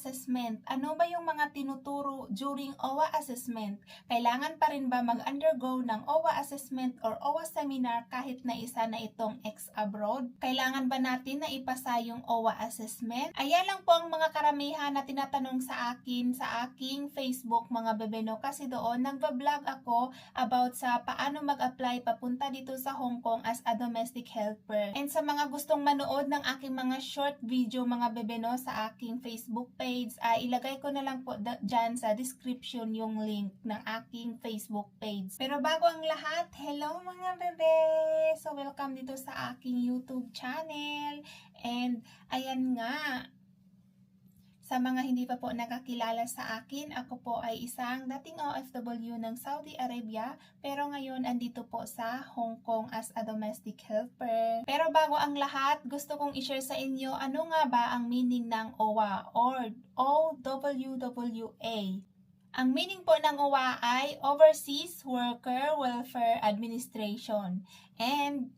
assessment. Ano ba yung mga tinuturo during OWA assessment? Kailangan pa rin ba mag-undergo ng OWA assessment or OWA seminar kahit na isa na itong ex-abroad? Kailangan ba natin na ipasa yung OWA assessment? Ayan lang po ang mga karamihan na tinatanong sa akin sa aking Facebook mga bebeno kasi doon nagbablog ako about sa paano mag-apply papunta dito sa Hong Kong as a domestic helper. And sa mga gustong manood ng aking mga short video mga bebeno sa aking Facebook page, ay ilagay ko na lang po dyan sa description yung link ng aking Facebook page. Pero bago ang lahat, hello mga bebe! So welcome dito sa aking YouTube channel. And ayan nga, sa mga hindi pa po nakakilala sa akin, ako po ay isang dating OFW ng Saudi Arabia pero ngayon andito po sa Hong Kong as a domestic helper. Pero bago ang lahat, gusto kong i-share sa inyo ano nga ba ang meaning ng OWA or OWWA. Ang meaning po ng OWA ay Overseas Worker Welfare Administration. And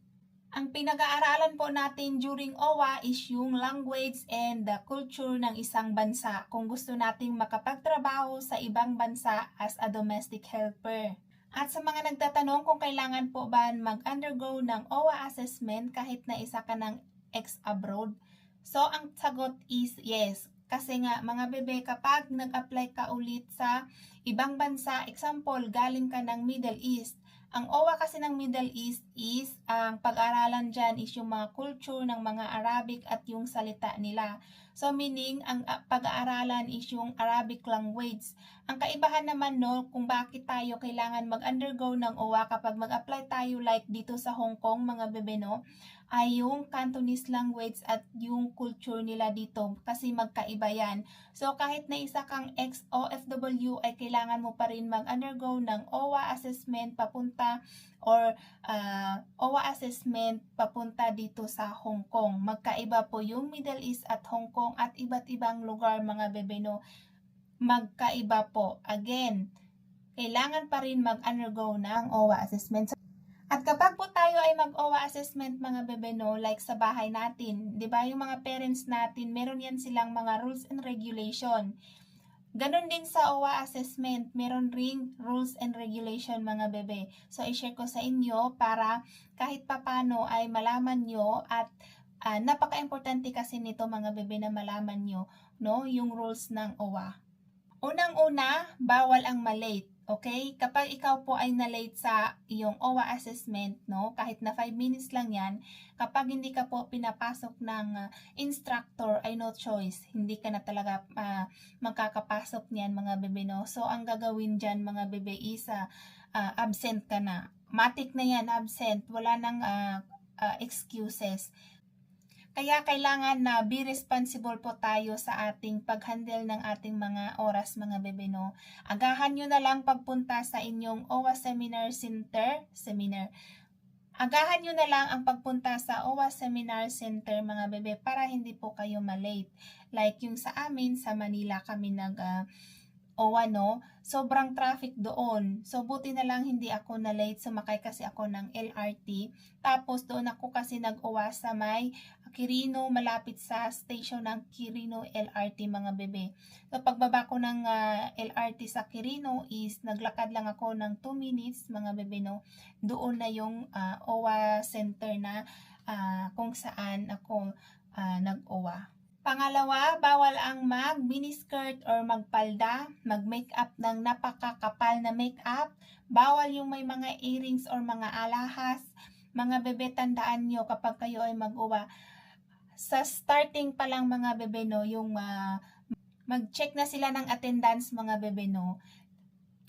ang pinag-aaralan po natin during OWA is yung language and the culture ng isang bansa kung gusto nating makapagtrabaho sa ibang bansa as a domestic helper. At sa mga nagtatanong kung kailangan po ba mag-undergo ng OWA assessment kahit na isa ka ng ex-abroad, so ang sagot is yes. Kasi nga, mga bebe, kapag nag-apply ka ulit sa ibang bansa, example, galing ka ng Middle East, ang OWA kasi ng Middle East is, ang pag-aralan dyan is yung mga culture ng mga Arabic at yung salita nila. So meaning, ang uh, pag-aaralan is yung Arabic language. Ang kaibahan naman no, kung bakit tayo kailangan mag-undergo ng OWA kapag mag-apply tayo like dito sa Hong Kong, mga bebe no, ay yung Cantonese language at yung culture nila dito kasi magkaiba yan. So kahit na isa kang ex-OFW ay kailangan mo pa rin mag-undergo ng OWA assessment papunta or uh, OWA assessment papunta dito sa Hong Kong. Magkaiba po yung Middle East at Hong Kong at iba't ibang lugar mga bebeno. Magkaiba po. Again, kailangan pa rin mag-undergo ng OWA assessment. At kapag po tayo ay mag-OWA assessment mga bebeno, like sa bahay natin, di ba yung mga parents natin, meron yan silang mga rules and regulation. Ganon din sa OWA assessment, meron ring rules and regulation mga bebe. So, i-share ko sa inyo para kahit papano ay malaman nyo at ah, napaka-importante kasi nito mga bebe na malaman nyo, no, yung rules ng OWA. Unang-una, bawal ang malate. Okay? Kapag ikaw po ay na-late sa iyong OWA assessment, no, kahit na 5 minutes lang yan, kapag hindi ka po pinapasok ng ah, instructor, ay no choice. Hindi ka na talaga ah, magkakapasok niyan mga bebe, no? So, ang gagawin dyan mga bebe is ah, ah, absent ka na. Matik na yan, absent. Wala nang ah, ah, excuses. Kaya kailangan na be responsible po tayo sa ating pag-handle ng ating mga oras mga bebe no. Agahan nyo na lang pagpunta sa inyong OWA Seminar Center, seminar. Agahan nyo na lang ang pagpunta sa OWA Seminar Center mga bebe para hindi po kayo malate. Like yung sa amin, sa Manila kami nag ah, OWA no, sobrang traffic doon. So buti na lang hindi ako na late, sumakay kasi ako ng LRT. Tapos doon ako kasi nag-OWA sa may Quirino, malapit sa station ng Quirino LRT mga bebe. So pagbaba ko ng ah, LRT sa Quirino is naglakad lang ako ng 2 minutes mga bebe no. Doon na yung ah, OWA center na ah, kung saan ako ah, nag-OWA. Pangalawa, bawal ang mag miniskirt or magpalda, mag-makeup ng napakakapal na makeup. Bawal yung may mga earrings or mga alahas. Mga bebe, tandaan nyo kapag kayo ay mag-uwa. Sa starting pa lang mga bebe, no, yung ah, mag-check na sila ng attendance mga bebe, no.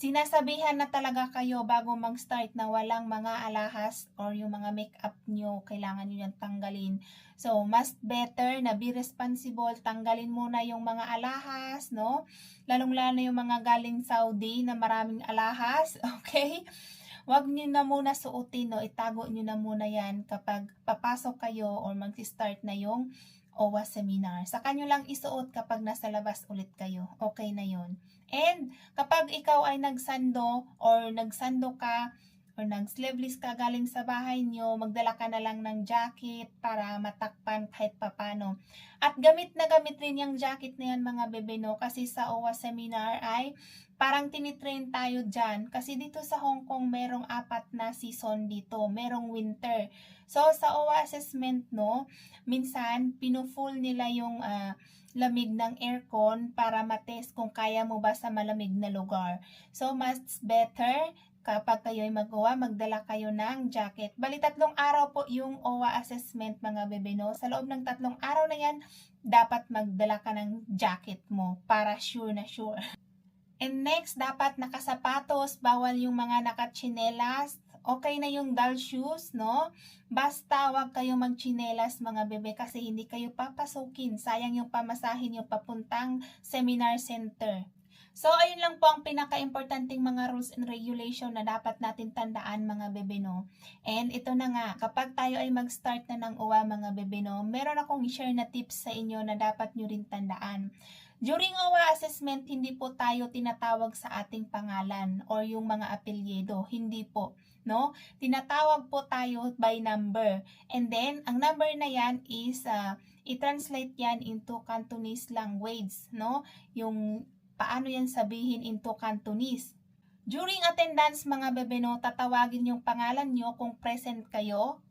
Sinasabihan na talaga kayo bago mag-start na walang mga alahas or yung mga makeup nyo, kailangan nyo yan tanggalin. So, mas better na be responsible, tanggalin muna yung mga alahas, no? Lalong-lalo yung mga galing Saudi na maraming alahas, okay? Huwag nyo na muna suotin, no? Itago nyo na muna yan kapag papasok kayo or mag-start na yung OWA seminar. Saka nyo lang isuot kapag nasa labas ulit kayo. Okay na yon. And kapag ikaw ay nagsando or nagsando ka or nag-sleeveless ka galing sa bahay nyo, magdala ka na lang ng jacket para matakpan kahit papano. At gamit na gamit rin yung jacket na yan mga bebe no kasi sa OWA seminar ay parang tinitrain tayo dyan kasi dito sa Hong Kong merong apat na season dito, merong winter. So sa OWA assessment no, minsan pinufull nila yung ah, lamig ng aircon para matest kung kaya mo ba sa malamig na lugar. So mas better kapag kayo'y magawa, magdala kayo ng jacket. Bali, tatlong araw po yung OWA assessment mga bebe, no? Sa loob ng tatlong araw na yan, dapat magdala ka ng jacket mo para sure na sure. And next, dapat nakasapatos, bawal yung mga nakachinelas. Okay na yung dull shoes, no? Basta wag kayo magchinelas mga bebe kasi hindi kayo papasukin. Sayang yung pamasahin yung papuntang seminar center. So, ayun lang po ang pinaka-importanting mga rules and regulation na dapat natin tandaan mga bebe, no? And ito na nga, kapag tayo ay mag-start na ng uwa mga bebe, no, meron akong i-share na tips sa inyo na dapat nyo rin tandaan. During OWA assessment, hindi po tayo tinatawag sa ating pangalan or yung mga apelyido. Hindi po. No? Tinatawag po tayo by number. And then, ang number na yan is, uh, i-translate yan into Cantonese language. No? Yung paano yan sabihin into Cantonese. During attendance mga bebe no, tatawagin yung pangalan nyo kung present kayo.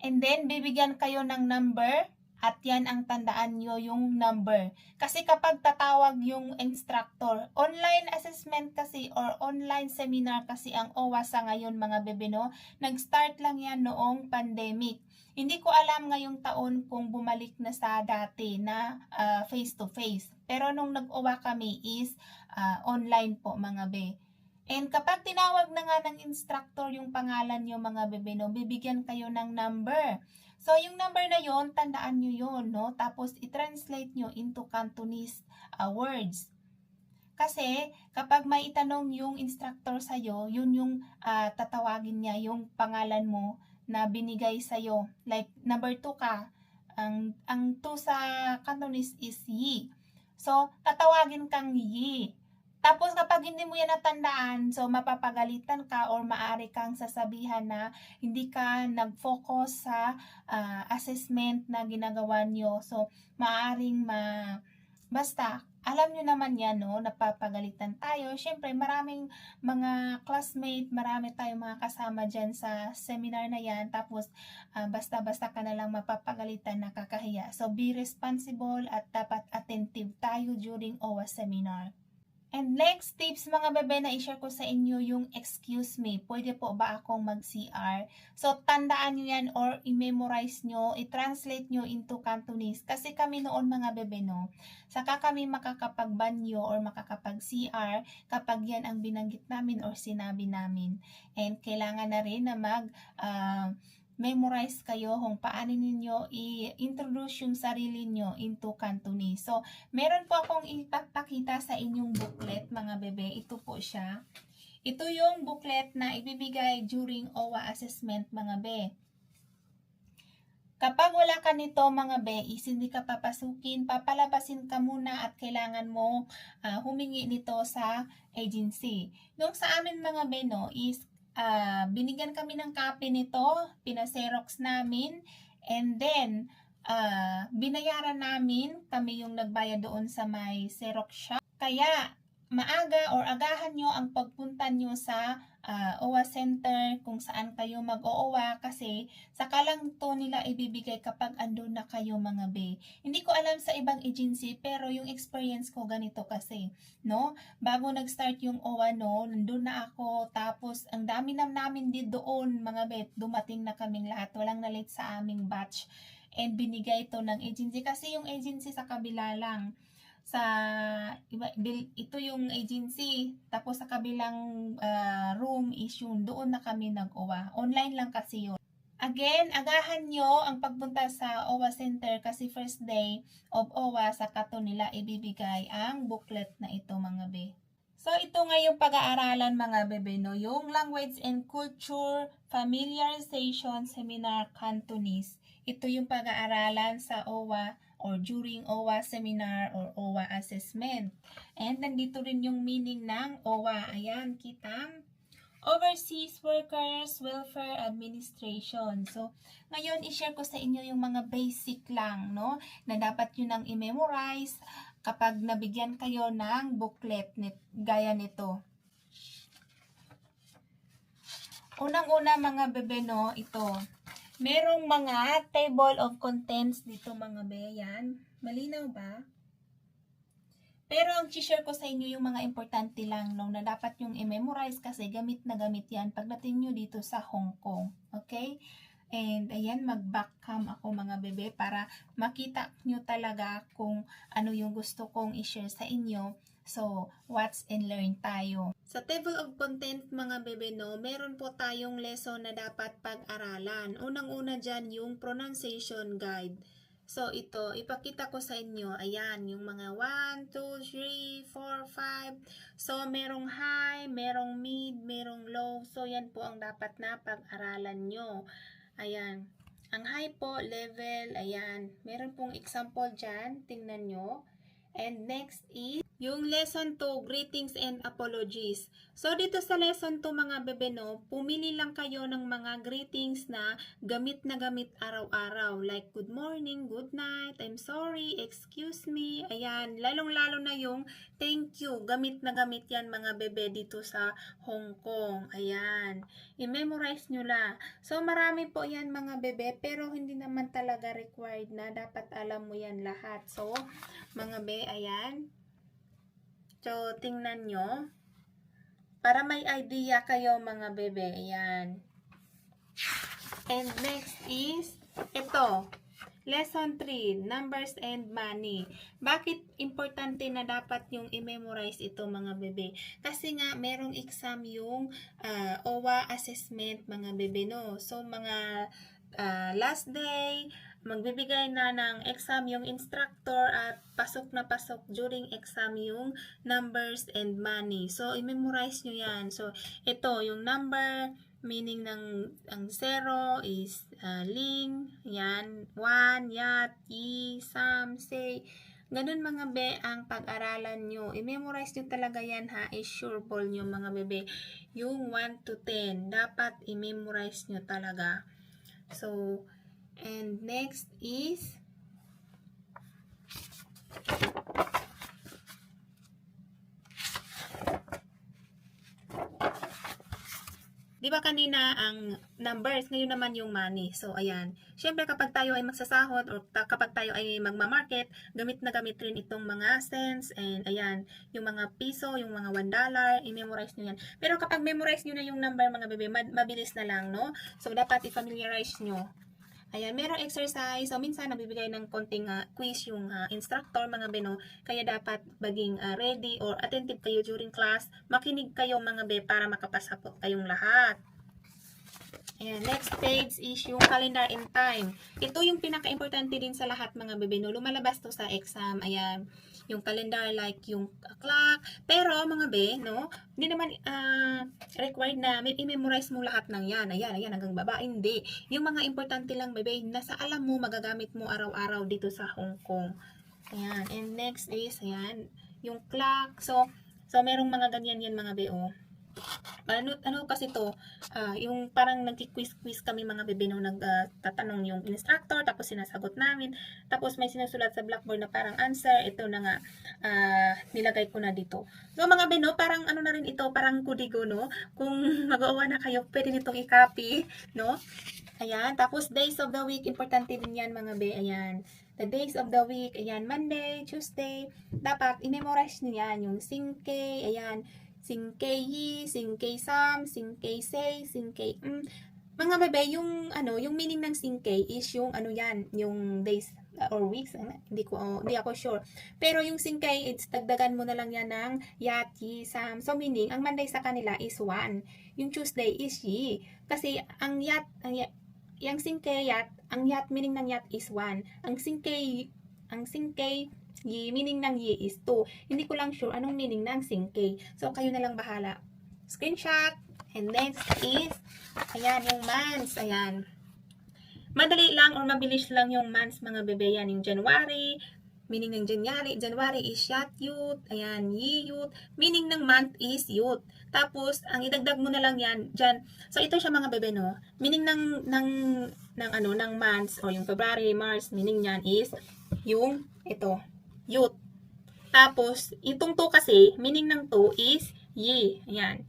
And then, bibigyan kayo ng number at yan ang tandaan nyo yung number. Kasi kapag tatawag yung instructor, online assessment kasi or online seminar kasi ang OWA sa ngayon mga bebe no, nag-start lang yan noong pandemic. Hindi ko alam ngayong taon kung bumalik na sa dati na ah, face-to-face. Pero nung nag-OWA kami is ah, online po mga be. And kapag tinawag na nga ng instructor yung pangalan nyo mga bebe no, bibigyan kayo ng number. So, yung number na yon tandaan nyo yon no? Tapos, i-translate nyo into Cantonese uh, words. Kasi, kapag may itanong yung instructor sa'yo, yun yung uh, tatawagin niya, yung pangalan mo na binigay sa'yo. Like, number 2 ka. Ang, ang 2 sa Cantonese is Yi. So, tatawagin kang Yi. Tapos kapag hindi mo yan natandaan, so mapapagalitan ka or maari kang sasabihan na hindi ka nag-focus sa ah, assessment na ginagawa nyo. So maaring ma... Basta, alam nyo naman yan, no? Napapagalitan tayo. Siyempre, maraming mga classmate, marami tayong mga kasama dyan sa seminar na yan. Tapos, ah, basta-basta ka na lang mapapagalitan, nakakahiya. So, be responsible at dapat attentive tayo during OWA seminar. And next tips mga bebe na i-share ko sa inyo yung excuse me. Pwede po ba akong mag-CR? So tandaan nyo yan or i-memorize nyo, i-translate nyo into Cantonese. Kasi kami noon mga bebe no, saka kami makakapag-banyo or makakapag-CR kapag yan ang binanggit namin or sinabi namin. And kailangan na rin na mag... ah, memorize kayo kung paano ninyo i-introduce yung sarili nyo into Cantonese. So, meron po akong ipapakita sa inyong booklet, mga bebe. Ito po siya. Ito yung booklet na ibibigay during OWA assessment, mga be. Kapag wala ka nito, mga be, is hindi ka papasukin, papalabasin ka muna at kailangan mo ah, humingi nito sa agency. Yung sa amin, mga be, no, is ah, binigyan kami ng copy nito, pinaserox namin, and then, ah, binayaran namin, kami yung nagbayad doon sa may Xerox shop. Kaya, maaga or agahan nyo ang pagpunta nyo sa ah, OWA Center kung saan kayo mag-OWA kasi saka lang to nila ibibigay kapag andun na kayo mga be. Hindi ko alam sa ibang agency pero yung experience ko ganito kasi, no? Bago nag-start yung OWA no, nandun na ako. Tapos ang dami na namin din doon mga bet, dumating na kaming lahat, walang na-late sa aming batch. And binigay to ng agency kasi yung agency sa kabila lang sa iba, ito yung agency tapos sa kabilang ah, room is yung doon na kami nag-OWA online lang kasi yun Again, agahan nyo ang pagpunta sa OWA Center kasi first day of OWA sa kato nila ibibigay ang booklet na ito mga be. So ito nga yung pag-aaralan mga bebe no, yung Language and Culture Familiarization Seminar Cantonese. Ito yung pag-aaralan sa OWA or during OWA seminar or OWA assessment. And nandito rin yung meaning ng OWA. Ayan, kita? Overseas Workers Welfare Administration. So, ngayon, i-share ko sa inyo yung mga basic lang, no? Na dapat yun ang i-memorize kapag nabigyan kayo ng booklet nit, gaya nito. Unang-una mga bebe, no? Ito. Merong mga table of contents dito mga be. Yan. Malinaw ba? Pero ang share ko sa inyo yung mga importante lang no, na dapat yung i-memorize kasi gamit na gamit yan pagdating nyo dito sa Hong Kong. Okay? And ayan, mag-back cam ako mga bebe para makita nyo talaga kung ano yung gusto kong i-share sa inyo. So, watch and learn tayo. Sa table of content mga bebe no, meron po tayong lesson na dapat pag-aralan. Unang-una dyan yung pronunciation guide. So, ito, ipakita ko sa inyo. Ayan, yung mga 1, 2, 3, 4, 5. So, merong high, merong mid, merong low. So, yan po ang dapat na pag-aralan nyo. Ayan. Ang high po, level, ayan. Meron pong example dyan. Tingnan nyo. And next is yung lesson 2, greetings and apologies. So, dito sa lesson 2 mga bebe no, pumili lang kayo ng mga greetings na gamit na gamit araw-araw. Like, good morning, good night, I'm sorry, excuse me. Ayan, lalong-lalo na yung thank you. Gamit na gamit yan mga bebe dito sa Hong Kong. Ayan, i-memorize nyo la. So, marami po yan mga bebe, pero hindi naman talaga required na dapat alam mo yan lahat. So, mga be, ayan. So, tingnan nyo. Para may idea kayo mga bebe. Ayan. And next is, ito. Lesson 3, Numbers and Money. Bakit importante na dapat yung i-memorize ito mga bebe? Kasi nga, merong exam yung ah, OWA assessment mga bebe, no? So, mga ah, last day, magbibigay na ng exam yung instructor at pasok na pasok during exam yung numbers and money. So, i-memorize nyo yan. So, ito, yung number, meaning ng ang zero is uh, ling, yan, one, yat, yi, sam, say. Ganun mga be ang pag-aralan nyo. I-memorize nyo talaga yan ha. I-sure ball nyo mga bebe. Yung 1 to 10, dapat i-memorize nyo talaga. So, and next is Di ba kanina ang numbers, ngayon naman yung money. So, ayan. Siyempre, kapag tayo ay magsasahod or ta- kapag tayo ay magmamarket, gamit na gamit rin itong mga cents and ayan, yung mga piso, yung mga 1 dollar, i-memorize nyo yan. Pero kapag memorize nyo na yung number, mga bebe, mabilis na lang, no? So, dapat i-familiarize nyo. Ayan, merong exercise. So, minsan nabibigay ng konting ah, quiz yung ah, instructor, mga beno. Kaya dapat maging ah, ready or attentive kayo during class. Makinig kayo, mga be, para makapasa po kayong lahat. Ayan, next page is yung calendar and time. Ito yung pinaka-importante din sa lahat, mga bebe, no? Lumalabas to sa exam. Ayan, yung calendar like yung clock. Pero, mga be, no? Hindi naman ah, required na i-memorize mo lahat ng yan. Ayan, ayan, hanggang baba. Hindi. Yung mga importante lang, bebe, nasa alam mo, magagamit mo araw-araw dito sa Hong Kong. Ayan. And next is, ayan, yung clock. So, so merong mga ganyan yan, mga be, oh. Ano, ano kasi to, ah, yung parang nagki-quiz-quiz kami mga bebe nung nagtatanong yung instructor, tapos sinasagot namin, tapos may sinusulat sa blackboard na parang answer, ito na nga, ah, nilagay ko na dito. So mga beno, parang ano na rin ito, parang kudigo, no? Kung mag-uwa na kayo, pwede nitong i-copy, no? Ayan, tapos days of the week, importante din yan mga be, ayan. The days of the week, ayan, Monday, Tuesday, dapat i-memorize niyo yan, yung 5K, ayan, 5K yi, 5K sam, 5K say, 5K mm. Mga bebe, yung ano, yung meaning ng 5K is yung ano yan, yung days uh, or weeks, ano, hindi ko oh, hindi ako sure. Pero yung 5K, it's dagdagan mo na lang yan ng yat, yi, sam. So meaning, ang Monday sa kanila is 1. Yung Tuesday is yi. Kasi ang yat, ang yat, yung 5K yat, ang yat meaning ng yat is 1. Ang 5K, ang 5K yi meaning ng yi is 2. Hindi ko lang sure anong meaning ng 5K. So, kayo na lang bahala. Screenshot. And next is, ayan, yung months. Ayan. Madali lang or mabilis lang yung months, mga bebe. Yan, yung January, meaning ng January, January is Yat Youth, ayan, Yi Youth, meaning ng month is Youth. Tapos, ang idagdag mo na lang yan, dyan, so ito siya mga bebe, no? Meaning ng, ng, ng ano, ng months, or yung February, March, meaning niyan is, yung, ito, Youth. Tapos, itong to kasi, meaning ng to is, Yi, ayan.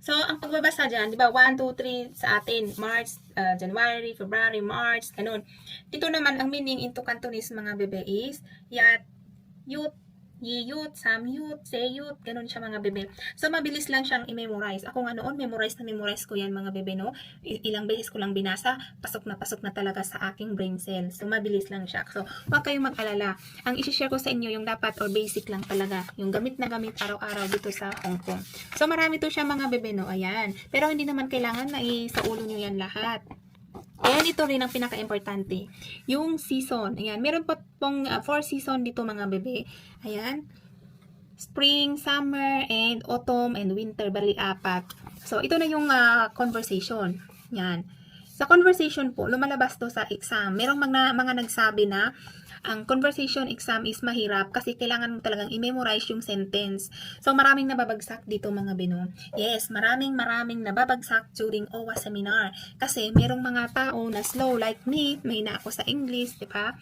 So, ang pagbabasa dyan, di ba, 1, 2, 3 sa atin, March, uh, January, February, March, ganun. Dito naman, ang meaning into Cantonese mga bebe is, yat, yut, yi yut, sam yut, se yut, ganun siya mga bebe. So, mabilis lang siyang i-memorize. Ako nga noon, memorize na memorize ko yan mga bebe, no? Ilang beses ko lang binasa, pasok na pasok na talaga sa aking brain cells. So, mabilis lang siya. So, huwag kayong mag-alala. Ang isi-share ko sa inyo, yung dapat or basic lang talaga. Yung gamit na gamit araw-araw dito sa Hong Kong. So, marami to siya mga bebe, no? Ayan. Pero hindi naman kailangan na i- sa ulo nyo yan lahat. Ayan, ito rin ang pinaka-importante. Yung season. Ayan, meron po pong 4 season dito mga bebe. Ayan. Spring, summer, and autumn, and winter. Bali, apat. So, ito na yung ah, conversation. Yan. Sa conversation po, lumalabas to sa exam. Merong mga, mga nagsabi na ang conversation exam is mahirap kasi kailangan mo talagang i-memorize yung sentence. So, maraming nababagsak dito mga bino. Yes, maraming maraming nababagsak during OWA seminar. Kasi merong mga tao na slow like me, may na ako sa English, di ba?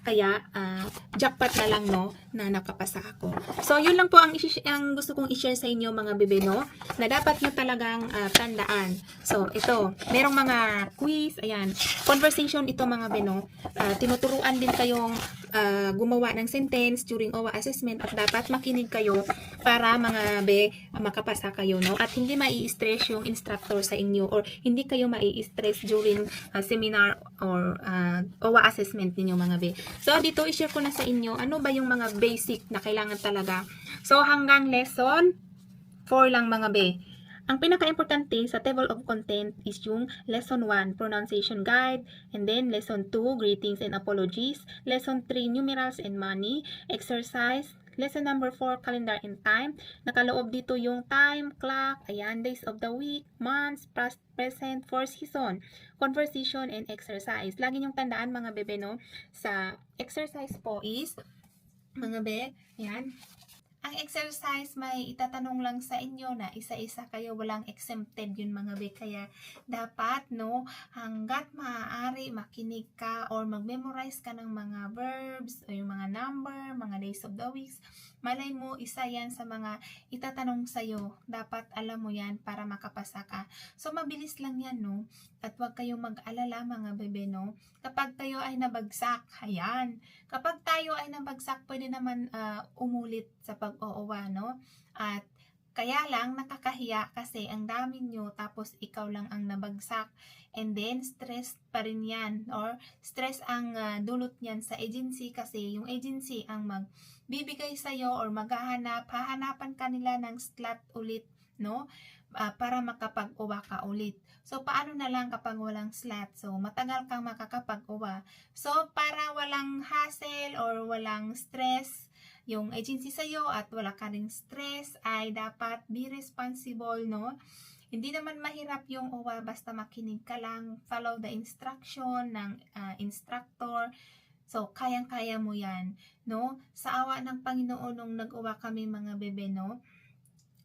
Kaya, ah, jackpot na lang, no, na nakapasa ako. So, yun lang po ang, ang gusto kong i-share sa inyo, mga bebe, no, na dapat nyo talagang ah, tandaan. So, ito, merong mga quiz, ayan, conversation ito, mga beno, Ah, tinuturuan din kayong ah, gumawa ng sentence during OWA assessment at dapat makinig kayo para mga be, makapasa kayo, no, at hindi mai-stress yung instructor sa inyo or hindi kayo mai-stress during ah, seminar or ah, OWA assessment ninyo, mga be. So, dito i-share ko na sa inyo ano ba yung mga basic na kailangan talaga. So, hanggang lesson 4 lang mga be. Ang pinaka-importante sa table of content is yung lesson 1, pronunciation guide, and then lesson 2, greetings and apologies, lesson 3, numerals and money, exercise, lesson number 4, calendar and time. Nakaloob dito yung time, clock, ayan, days of the week, months, past, present, for season, conversation, and exercise. Lagi niyong tandaan mga bebe, no? Sa exercise po is, mga be, ayan, ang exercise may itatanong lang sa inyo na isa-isa kayo walang exempted yun mga be. Kaya dapat no hanggat maaari makinig ka or mag-memorize ka ng mga verbs o yung mga number, mga days of the weeks malay mo isa yan sa mga itatanong sa'yo. Dapat alam mo yan para makapasa ka. So mabilis lang yan no? At huwag kayong mag-alala mga bebe no? Kapag tayo ay nabagsak ayan. Kapag tayo ay nabagsak pwede naman ah, umulit sa pag-oowa, no? At kaya lang nakakahiya kasi ang dami nyo tapos ikaw lang ang nabagsak and then stress pa rin yan or stress ang ah, dulot niyan sa agency kasi yung agency ang magbibigay sa'yo or maghahanap, hahanapan kanila ng slot ulit, no? Ah, para makapag-uwa ka ulit. So, paano na lang kapag walang slot? So, matagal kang makakapag-uwa. So, para walang hassle or walang stress yung agency sa'yo at wala ka ring stress, ay dapat be responsible, no? Hindi naman mahirap yung uwa basta makinig ka lang, follow the instruction ng ah, instructor. So, kayang-kaya mo yan, no? Sa awa ng Panginoon nung nag-uwa kami mga bebe, no?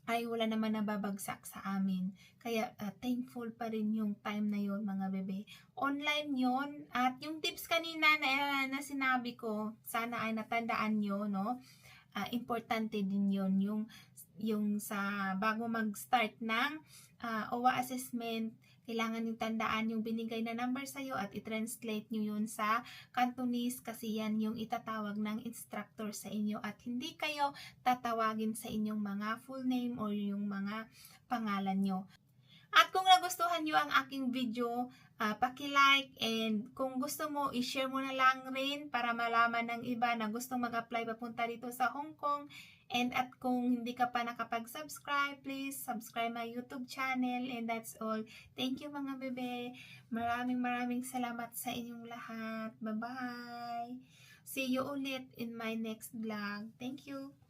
Ay wala naman nababagsak sa amin. Kaya ah, thankful pa rin yung time na yon mga bebe. Online yon at yung tips kanina na, na sinabi ko, sana ay natandaan nyo, no? Ah, importante din yon yung yung sa bago mag-start ng ah, OWA assessment, kailangan yung tandaan yung binigay na number sa'yo at i-translate nyo yun sa Cantonese kasi yan yung itatawag ng instructor sa inyo at hindi kayo tatawagin sa inyong mga full name or yung mga pangalan nyo. At kung nagustuhan nyo ang aking video, ah, paki-like and kung gusto mo, i-share mo na lang rin para malaman ng iba na gustong mag-apply papunta dito sa Hong Kong. And at kung hindi ka pa nakapag-subscribe, please subscribe my YouTube channel and that's all. Thank you mga bebe. Maraming maraming salamat sa inyong lahat. Bye-bye. See you ulit in my next vlog. Thank you.